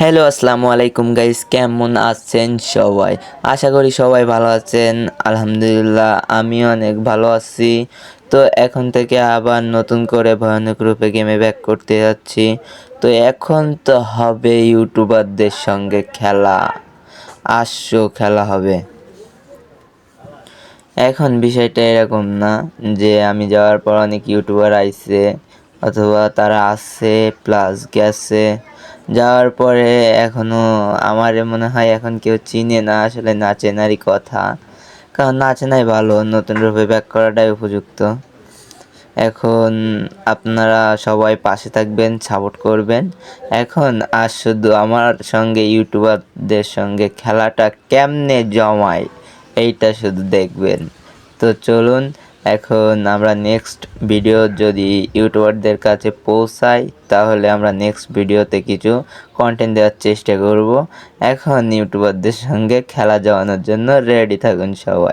Hello, আসসালামু আলাইকুম guys, কেমন আছেন সবাই? আশা করি সবাই ভালো আছেন। আলহামদুলিল্লাহ আমি অনেক ভালো আছি। তো এখন থেকে আবার নতুন করে ভয়ানক রূপে গেমে ব্যাক করতে যাচ্ছি। তো এখন তো হবে ইউটিউবারদের সঙ্গে খেলা। আসছো খেলা হবে। এখন বিষয়টা এরকম না যে আমি যাওয়ার পর অনেক ইউটিউবার আইছে। অথবা তারা আসছে প্লাস গেছে। যাওয়ার পরে এখনও আমার মনে হয় এখন কেউ চিনে না, আসলে না চেনারই কথা। কারণ না চেনাই ভালো, নতুন রূপে ব্যাক করাটাই উপযুক্ত। এখন আপনারা সবাই পাশে থাকবেন সাপোর্ট করবেন। এখন আর শুধু আমার সঙ্গে ইউটিউবারদের সঙ্গে খেলাটা কেমনে জমায়, এইটা শুধু দেখবেন। তো চলুন এখন আমরা নেক্সট ভিডিও যদি ইউটিউবারদের কাছে পৌঁছাই, তাহলে আমরা নেক্সট ভিডিওতে কিছু কন্টেন্ট দেওয়ার চেষ্টা করব। এখন ইউটিউবারদের সঙ্গে খেলা যাওয়ানোর জন্য রেডি থাকুন সবাই।